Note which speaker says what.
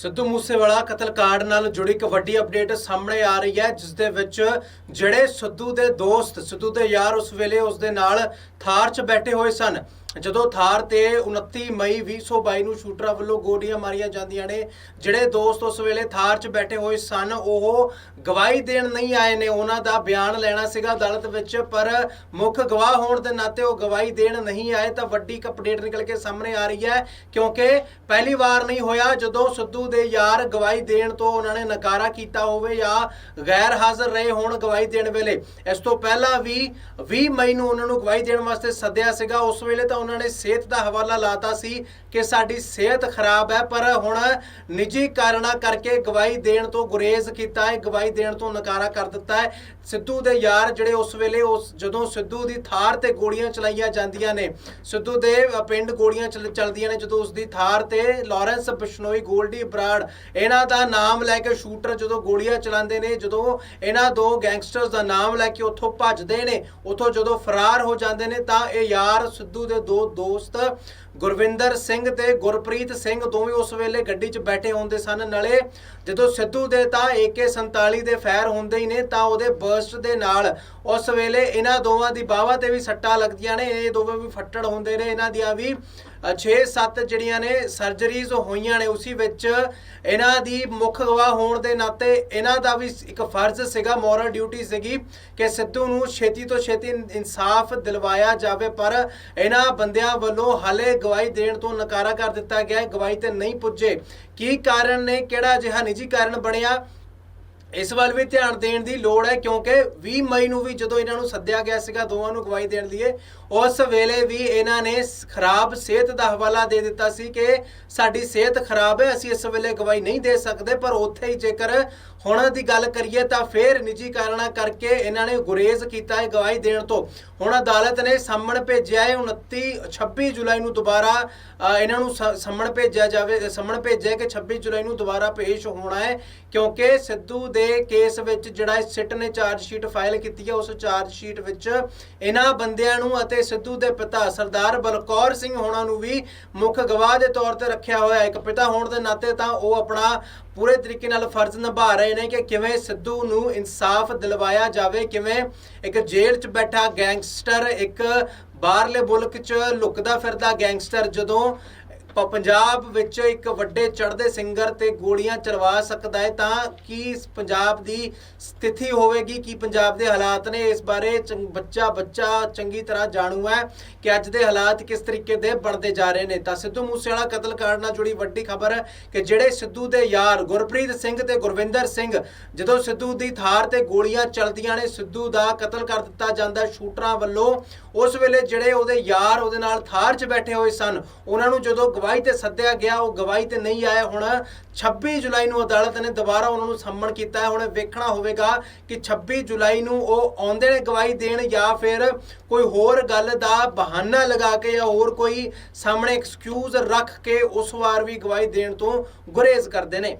Speaker 1: ਸਿੱਧੂ ਮੂਸੇਵਾਲਾ ਕਤਲकांड ਨਾਲ ਜੁੜੀ ਇੱਕ ਵੱਡੀ ਅਪਡੇਟ ਸਾਹਮਣੇ ਆ ਰਹੀ ਹੈ, ਜਿਸ ਦੇ ਵਿੱਚ ਜਿਹੜੇ ਸਿੱਧੂ ਦੇ ਦੋਸਤ, ਸਿੱਧੂ ਦੇ ਯਾਰ ਉਸ ਵੇਲੇ ਉਸ ਦੇ ਨਾਲ ਥਾਰ 'ਚ ਬੈਠੇ ਹੋਏ ਸਨ। ਜਦੋਂ ਥਾਰ ਤੇ 29 ਮਈ 2022 ਨੂੰ ਸ਼ੂਟਰਾਂ ਵੱਲੋਂ ਗੋਲੀਆਂ ਮਾਰੀਆਂ ਜਾਂਦੀਆਂ ਨੇ, ਜਿਹੜੇ ਦੋਸਤ ਉਸ ਵੇਲੇ ਥਾਰ 'ਚ ਬੈਠੇ ਹੋਏ ਸਨ, ਉਹ ਗਵਾਹੀ ਦੇਣ ਨਹੀਂ ਆਏ ਨੇ। ਉਹਨਾਂ ਦਾ ਬਿਆਨ ਲੈਣਾ ਸੀਗਾ ਅਦਾਲਤ ਵਿੱਚ, ਪਰ ਮੁੱਖ ਗਵਾਹ ਹੋਣ ਦੇ ਨਾਤੇ ਉਹ ਗਵਾਹੀ ਦੇਣ ਨਹੀਂ ਆਏ, ਤਾਂ ਵੱਡੀ ਇੱਕ ਅਪਡੇਟ ਨਿਕਲ ਕੇ ਸਾਹਮਣੇ ਆ ਰਹੀ ਹੈ, ਕਿਉਂਕਿ ਪਹਿਲੀ ਵਾਰ ਨਹੀਂ ਹੋਇਆ ਜਦੋਂ ਸਿੱਧੂ ਦੇ ਯਾਰ ਗਵਾਹੀ ਦੇਣ ਤੋਂ ਉਹਨਾਂ ਨੇ ਨਕਾਰਾ ਕੀਤਾ ਹੋਵੇ ਜਾਂ ਗੈਰ ਹਾਜ਼ਰ ਰਹੇ ਹੋਣ ਗਵਾਹੀ ਦੇਣ ਵੇਲੇ। ਇਸ ਤੋਂ ਪਹਿਲਾਂ ਵੀ 20 ਮਈ ਨੂੰ ਉਹਨਾਂ ਨੂੰ ਗਵਾਹੀ ਦੇਣ ਵਾਸਤੇ ਸੱਦਿਆ ਸੀਗਾ। ਉਸ ਵੇਲੇ ਤਾਂ ਉਹਨਾਂ ਨੇ ਸਿਹਤ ਦਾ ਹਵਾਲਾ ਲਾਤਾ ਸੀ ਕਿ ਸਾਡੀ ਸਿਹਤ ਖਰਾਬ ਹੈ, ਪਰ ਹੁਣ ਨਿੱਜੀ ਕਾਰਨਾਂ ਕਰਕੇ ਗਵਾਹੀ ਦੇਣ ਤੋਂ ਗੁਰੇਜ਼ ਕੀਤਾ ਹੈ, ਗਵਾਹੀ ਦੇਣ ਤੋਂ ਨਕਾਰਾ ਕਰ ਦਿੱਤਾ ਹੈ। ਸਿੱਧੂ ਦੇ ਯਾਰ ਜਿਹੜੇ ਉਸ ਵੇਲੇ ਉਸ ਜਦੋਂ ਸਿੱਧੂ ਦੀ ਥਾਰ ਤੇ ਗੋਲੀਆਂ ਚਲਾਈਆਂ ਜਾਂਦੀਆਂ ਨੇ, ਸਿੱਧੂ ਦੇ ਪਿੰਡ ਗੋਲੀਆਂ ਚੱਲ- ਚੱਲਦੀਆਂ ਨੇ, ਜਦੋਂ ਉਸ ਦੀ ਥਾਰ ਤੇ ਲਾਰੈਂਸ ਬਿਸ਼ਨੋਈ ਗੋਲਡੀ ਬਰਾੜ, ਇਹਨਾਂ ਦਾ ਨਾਮ ਲੈ ਕੇ ਸ਼ੂਟਰ ਜਦੋਂ ਗੋਲੀਆਂ ਚਲਾਉਂਦੇ ਨੇ, ਜਦੋਂ ਇਹਨਾਂ ਦੋ ਗੈਂਗਸਟਰਸ ਦਾ ਨਾਮ ਲੈ ਕੇ ਉੱਥੋਂ ਭੱਜਦੇ ਨੇ, ਉੱਥੋਂ ਜਦੋਂ ਫਰਾਰ ਹੋ ਜਾਂਦੇ ਨੇ, ਤਾਂ ਇਹ ਯਾਰ ਸਿੱਧੂ ਦੇ ਦੋ ਦੋਸਤ, ਗੁਰਵਿੰਦਰ ਸਿੰਘ ਤੇ ਗੁਰਪ੍ਰੀਤ ਸਿੰਘ ਦੋਵੇਂ ਉਸ ਵੇਲੇ ਗੱਡੀ 'ਚ ਬੈਠੇ ਹੁੰਦੇ ਸਨ। ਨਾਲੇ ਜਦੋਂ ਸਿੱਧੂ ਦੇ ਤਾਂ AK47 ਦੇ ਫਾਇਰ ਹੁੰਦੇ ਹੀ ਨੇ, ਤਾਂ ਉਹਦੇ ਬਰਸਟ ਦੇ ਨਾਲ ਉਸ ਵੇਲੇ ਇਹਨਾਂ ਦੋਵਾਂ ਦੀ ਬਾਹਾਂ ਤੇ ਵੀ ਸੱਟਾਂ ਲੱਗਦੀਆਂ ਨੇ, ਇਹ ਦੋਵੇਂ ਵੀ ਫੱਟੜ ਹੁੰਦੇ ਨੇ, ਇਹਨਾਂ ਦੀਆਂ ਵੀ 6-7 ਜਿਹੜੀਆਂ ਨੇ ਸਰਜਰੀਜ਼ ਹੋਈਆਂ ਨੇ, ਉਸੇ ਵਿੱਚ ਇਹਨਾਂ ਦੀ ਮੁੱਖ ਗਵਾਹ ਹੋਣ ਦੇ ਨਾਤੇ ਇਹਨਾਂ ਦਾ ਵੀ ਇੱਕ ਫਰਜ਼ ਸੀਗਾ ਮੋਰਲ ਡਿਊਟੀ ਸੀਗੀ ਕਿ ਸਿੱਧੂ ਨੂੰ ਛੇਤੀ ਤੋਂ ਛੇਤੀ ਇਨਸਾਫ ਦਿਲਵਾਇਆ ਜਾਵੇ, ਪਰ ਇਹਨਾਂ ਬੰਦਿਆਂ ਵੱਲੋਂ ਹਾਲੇ ਗਵਾਹੀ ਦੇਣ ਤੋਂ ਨਕਾਰਾ ਕਰ ਦਿੱਤਾ ਗਿਆ ਗਵਾਹੀ ਤੇ ਨਹੀਂ ਪੁੱਜੇ। ਕੀ ਕਾਰਨ ਨੇ, ਕਿਹੜਾ ਅਜਿਹਾ ਨਿੱਜੀ ਕਾਰਨ ਬਣਿਆ? ਇਸ ਵੱਲ ਵੀ ਧਿਆਨ ਦੇਣ ਦੀ ਲੋੜ ਹੈ ਕਿਉਂਕਿ 20 ਮਈ ਨੂੰ ਵੀ ਜਦੋਂ ਇਹਨਾਂ ਨੂੰ ਸੱਦਿਆ ਗਿਆ ਸੀਗਾ, ਦੋਵਾਂ ਨੂੰ ਗਵਾਹੀ ਦੇਣ ਲਈ, ਉਸ ਵੇਲੇ ਵੀ ਇਹਨਾਂ ਨੇ ਖਰਾਬ ਸਿਹਤ ਦਾ ਹਵਾਲਾ ਦੇ ਦਿੱਤਾ ਸੀ ਕਿ ਸਾਡੀ ਸਿਹਤ ਖਰਾਬ ਹੈ, ਅਸੀਂ ਇਸ ਵੇਲੇ ਗਵਾਹੀ ਨਹੀਂ ਦੇ ਸਕਦੇ, ਪਰ ਉੱਥੇ ਹੀ ਜੇਕਰ ਹੁਣ ਦੀ ਗੱਲ ਕਰੀਏ ਤਾਂ ਫੇਰ ਨਿੱਜੀ ਕਾਰਨਾਂ ਕਰਕੇ ਇਹਨਾਂ ਨੇ ਗੁਰੇਜ਼ ਕੀਤਾ ਹੈ ਗਵਾਹੀ ਦੇਣ ਤੋਂ। ਹੁਣ ਅਦਾਲਤ ਨੇ ਸੰਮਣ ਭੇਜਿਆ ਹੈ 29 26 ਜੁਲਾਈ ਨੂੰ ਦੁਬਾਰਾ ਇਹਨਾਂ ਨੂੰ ਸ- ਸੰਮਣ ਭੇਜਿਆ ਜਾਵੇ, ਸੰਮਣ ਭੇਜਿਆ ਕਿ 26 ਜੁਲਾਈ ਨੂੰ ਦੁਬਾਰਾ ਪੇਸ਼ ਹੋਣਾ ਹੈ, ਕਿਉਂਕਿ ਸਿੱਧੂ ਦੇ ਕੇਸ ਵਿੱਚ ਜਿਹੜਾ ਸਿੱਟ ਨੇ ਚਾਰਜ ਸ਼ੀਟ ਫਾਈਲ ਕੀਤੀ ਹੈ, ਉਸ ਚਾਰਜ ਸ਼ੀਟ ਵਿੱਚ ਇਹਨਾਂ ਬੰਦਿਆਂ ਨੂੰ ਅਤੇ ਸਿੱਧੂ ਦੇ ਪਿਤਾ ਸਰਦਾਰ ਬਲਕੌਰ ਸਿੰਘ ਹੋਣਾ ਨੂੰ ਵੀ ਮੁੱਖ ਗਵਾਹ ਦੇ ਤੌਰ ਤੇ ਰੱਖਿਆ ਹੋਇਆ ਇੱਕ ਪਿਤਾ ਹੋਣ ਦੇ ਨਾਤੇ ਤਾਂ ਉਹ ਆਪਣਾ ਪੂਰੇ ਤਰੀਕੇ ਨਾਲ ਫਰਜ਼ ਨਿਭਾ ਰਹੇ ਨੇ ਕਿ ਕਿਵੇਂ ਸਿੱਧੂ ਨੂੰ ਇਨਸਾਫ ਦਿਲਵਾਇਆ ਜਾਵੇ, ਕਿਵੇਂ ਇੱਕ ਜੇਲ੍ਹ 'ਚ ਬੈਠਾ ਗੈਂਗਸਟਰ ਇੱਕ ਬਾਹਰਲੇ ਮੁਲਕ 'ਚ ਲੁਕਦਾ ਫਿਰਦਾ ਗੈਂਗਸਟਰ ਜਦੋਂ ਪੰਜਾਬ ਵਿੱਚ ਇੱਕ ਵੱਡੇ ਚੜ੍ਹਦੇ ਸਿੰਗਰ ਤੇ ਗੋਲੀਆਂ ਚਲਵਾ ਸਕਦਾ ਹੈ, ਤਾਂ ਕੀ ਇਸ ਪੰਜਾਬ ਦੀ ਸਥਿਤੀ ਹੋਵੇਗੀ? ਕੀ ਪੰਜਾਬ ਦੇ ਹਾਲਾਤ ਨੇ ਇਸ ਬਾਰੇ ਚੰਗ- ਬੱਚਾ ਬੱਚਾ ਚੰਗੀ ਤਰ੍ਹਾਂ ਜਾਣੂ ਹੈ ਕਿ ਅੱਜ ਦੇ ਹਾਲਾਤ ਕਿਸ ਤਰੀਕੇ ਦੇ ਬਣਦੇ ਜਾ ਰਹੇ ਨੇ? ਤਾਂ ਸਿੱਧੂ ਮੂਸੇਵਾਲਾ ਕਤਲकांड ਨਾਲ ਜੁੜੀ ਵੱਡੀ ਖਬਰ ਹੈ ਕਿ ਜਿਹੜੇ ਸਿੱਧੂ ਦੇ ਯਾਰ ਗੁਰਪ੍ਰੀਤ ਸਿੰਘ ਤੇ ਗੁਰਵਿੰਦਰ ਸਿੰਘ, ਜਦੋਂ ਸਿੱਧੂ ਦੀ ਥਾਰ ਤੇ ਗੋਲੀਆਂ ਚੱਲਦੀਆਂ ਨੇ, ਸਿੱਧੂ ਦਾ ਕਤਲ ਕਰ ਦਿੱਤਾ ਜਾਂਦਾ। ਸ਼ੂਟਰਾਂ ਵੱਲੋਂ ਉਸ ਵੇਲੇ ਜਿਹੜੇ ਉਹਦੇ ਯਾਰ ਉਹਦੇ ਨਾਲ ਥਾਰ 'ਚ ਬੈਠੇ ਹੋਏ ਸਨ, ਉਹਨਾਂ ਨੂੰ ਜਦੋਂ ਗਵਾਹੀ ਤੇ ਸੱਦਿਆ ਗਿਆ, ਉਹ ਗਵਾਹੀ ਤੇ ਨਹੀਂ ਆਏ ਹੁਣ। 26 ਜੁਲਾਈ ਨੂੰ ਅਦਾਲਤ ਨੇ ਦੁਬਾਰਾ ਉਹਨਾਂ ਨੂੰ ਸੰਮਣ ਕੀਤਾ। ਹੈ ਹੁਣ ਵੇਖਣਾ ਹੋਵੇਗਾ ਕਿ 26 ਜੁਲਾਈ ਨੂੰ ਉਹ ਆਉਂਦੇ ਨੇ ਗਵਾਹੀ ਦੇਣ ਜਾਂ ਫਿਰ ਕੋਈ ਹੋਰ ਗੱਲ ਦਾ ਬਹਾਨਾ ਲਗਾ ਕੇ ਜਾਂ ਹੋਰ ਕੋਈ ਸਾਹਮਣੇ ਐਕਸਕਿਊਜ਼ ਰੱਖ ਕੇ ਉਸ ਵਾਰ ਵੀ ਗਵਾਹੀ ਦੇਣ ਤੋਂ ਗੁਰੇਜ਼ ਕਰਦੇ ਨੇ।